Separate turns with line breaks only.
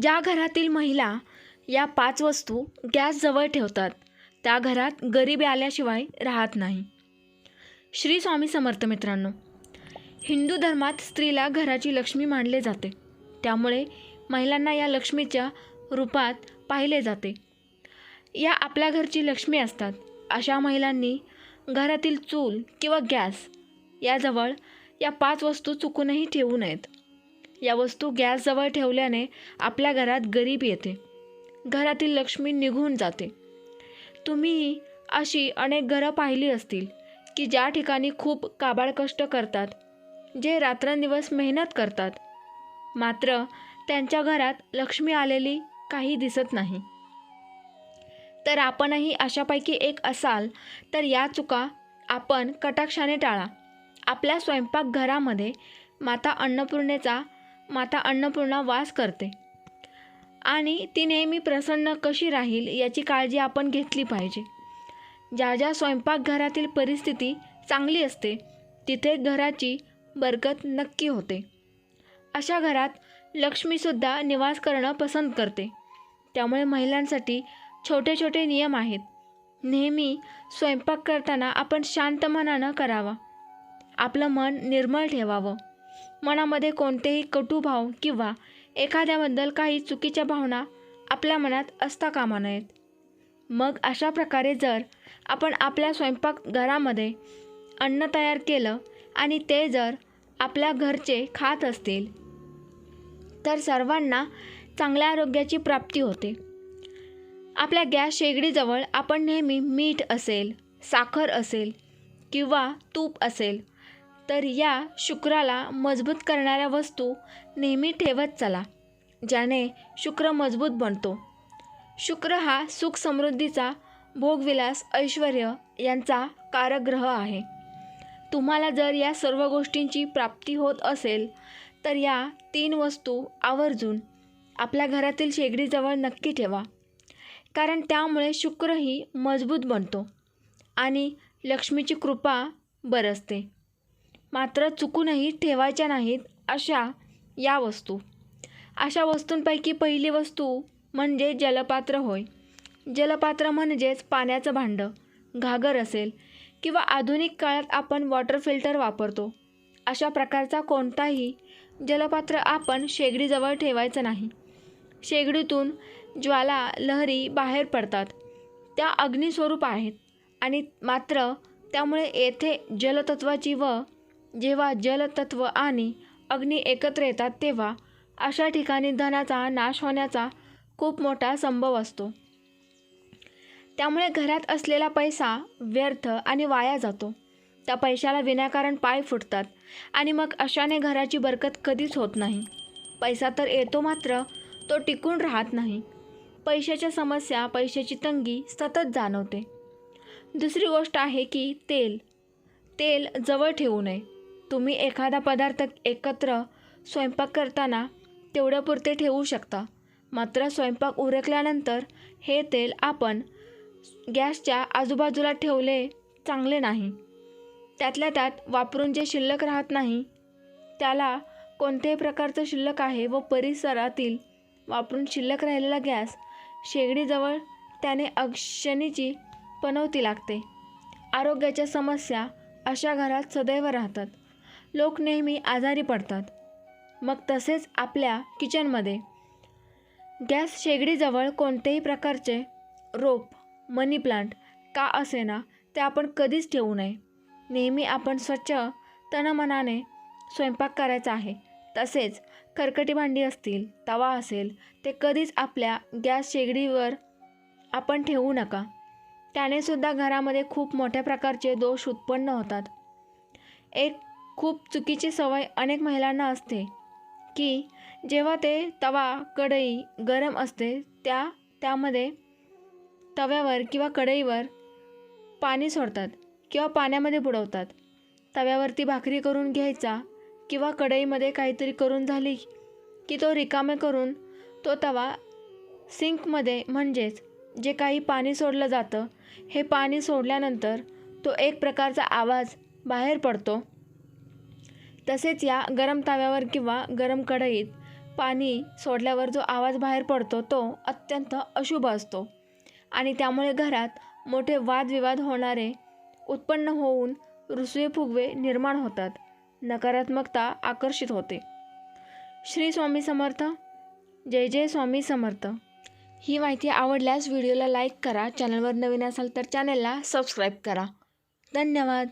ज्या घरातील महिला या पाच वस्तू गॅसजवळ ठेवतात त्या घरात गरिबी आल्याशिवाय राहत नाही. श्री स्वामी समर्थ मित्रांनो हिंदू धर्मात स्त्रीला घराची लक्ष्मी मानले जाते. त्यामुळे महिलांना या लक्ष्मीच्या रूपात पाहिले जाते. या आपल्या घरची लक्ष्मी असतात. अशा महिलांनी घरातील चूल किंवा गॅस याजवळ या पाच वस्तू चुकूनही ठेवू नयेत. या वस्तू गॅसजवळ ठेवल्याने आपल्या घरात गरीब येते. घरातील लक्ष्मी निघून जाते. तुम्हीही अशी अनेक घरं पाहिली असतील की ज्या ठिकाणी खूप काबाड कष्ट करतात जे रात्रंदिवस मेहनत करतात. मात्र त्यांच्या घरात लक्ष्मी आलेली काही दिसत नाही. तर आपणही अशापैकी एक असाल तर या चुका आपण कटाक्षाने टाळा. आपल्या स्वयंपाकघरामध्ये माता अन्नपूर्णेचा माता अन्नपूर्णा वास करते. आणि ती नेहमी प्रसन्न कशी राहील याची काळजी आपण घेतली पाहिजे. ज्या ज्या स्वयंपाकघरातील परिस्थिती चांगली असते तिथे घराची बरकत नक्की होते. अशा घरात लक्ष्मीसुद्धा निवास करणं पसंत करते. त्यामुळे महिलांसाठी छोटे छोटे नियम आहेत. नेहमी स्वयंपाक करताना आपण शांत मनानं करावा. आपलं मन निर्मळ ठेवावं. मनामध्ये कोणतेही कटुभाव किंवा एखाद्याबद्दल काही चुकीच्या भावना आपल्या मनात असता कामा नयेत. मग अशा प्रकारे जर आपण आपल्या स्वयंपाकघरामध्ये अन्न तयार केलं आणि ते जर आपल्या घरचे खात असतील तर सर्वांना चांगल्या आरोग्याची प्राप्ती होते. आपल्या गॅस शेगडीजवळ आपण नेहमी मीठ असेल साखर असेल किंवा तूप असेल तर या शुक्राला मजबूत करणाऱ्या वस्तू नेहमी ठेवत चला ज्याने शुक्र मजबूत बनतो. शुक्र हा सुख समृद्धीचा भोगविलास ऐश्वर यांचा कारग्रह आहे. तुम्हाला जर या सर्व गोष्टींची प्राप्ती होत असेल तर या तीन वस्तू आवर्जून आपल्या घरातील शेगडीजवळ नक्की ठेवा कारण त्यामुळे शुक्रही मजबूत बनतो आणि लक्ष्मीची कृपा बरसते. मात्र चुकूनही ठेवायच्या नाहीत अशा या वस्तू. अशा वस्तूंपैकी पहिली वस्तू म्हणजे जलपात्र होय. जलपात्र म्हणजेच पाण्याचं भांडं घागर असेल किंवा आधुनिक काळात आपण वॉटर फिल्टर वापरतो. अशा प्रकारचा कोणताही जलपात्र आपण शेगडीजवळ ठेवायचं नाही. शेगडीतून ज्वाला लहरी बाहेर पडतात. त्या अग्निस्वरूप आहेत आणि मात्र त्यामुळे येथे जलतत्वाची व जेव्हा जलतत्व आणि अग्नी एकत्र येतात तेव्हा अशा ठिकाणी धनाचा नाश होण्याचा खूप मोठा संभव असतो. त्यामुळे घरात असलेला पैसा व्यर्थ आणि वाया जातो. त्या पैशाला विनाकारण पाय फुटतात आणि मग अशाने घराची बरकत कधीच होत नाही. पैसा तर येतो मात्र तो टिकून राहत नाही. पैशाच्या समस्या पैशाची तंगी सतत जाणवते. दुसरी गोष्ट आहे की तेल तेल जवळ ठेवू नये. तुम्ही एखादा पदार्थ एकत्र स्वयंपाक करताना तेवढ्यापुरते ठेवू शकता. मात्र स्वयंपाक उरकल्यानंतर हे तेल आपण गॅसच्या आजूबाजूला ठेवले चांगले नाही. त्यातल्या त्यात वापरून जे शिल्लक राहत नाही त्याला कोणत्याही प्रकारचं शिल्लक आहे व परिसरातील वापरून शिल्लक राहिलेला गॅस शेगडीजवळ त्याने अक्षणीची पनवती लागते. आरोग्याच्या समस्या अशा घरात सदैव राहतात. लोक नेहमी आजारी पडतात. मग तसेच आपल्या किचनमध्ये. गॅस शेगडीजवळ कोणत्याही प्रकारचे रोप मनी प्लांट का असेना ते आपण कधीच ठेवू नये. नेहमी आपण स्वच्छ तनमनाने स्वयंपाक करायचा आहे. तसेच खरकटी भांडी असतील तवा असेल ते कधीच आपल्या गॅस शेगडीवर आपण ठेवू नका. त्याने सुद्धा घरामध्ये खूप मोठ्या प्रकारचे दोष उत्पन्न होतात. एक खूप चुकीची सवय अनेक महिलांना असते की जेव्हा ते तवा कढई गरम असते त्या त्यामध्ये तव्यावर किंवा कढईवर पाणी सोडतात किंवा पाण्यामध्ये बुडवतात. तव्यावरती भाकरी करून घ्यायचा किंवा कढईमध्ये काहीतरी करून झाली की तो रिकामे करून तो तवा सिंकमध्ये म्हणजेच जे काही पाणी सोडलं जातं हे पाणी सोडल्यानंतर तो एक प्रकारचा आवाज बाहेर पडतो. तसेच या गरम तव्यावर किंवा गरम कढईत पाणी सोडल्यावर जो आवाज बाहेर पडतो तो अत्यंत अशुभ असतो. आणि त्यामुळे घरात मोठे वादविवाद होणारे उत्पन्न होऊन रुसवे फुगवे निर्माण होतात नकारात्मकता आकर्षित होते. श्री स्वामी समर्थ. जय जय स्वामी समर्थ. ही माहिती आवडल्यास व्हिडिओला लाईक करा चॅनलवर नवीन असाल तर चॅनलला सबस्क्राईब करा. धन्यवाद.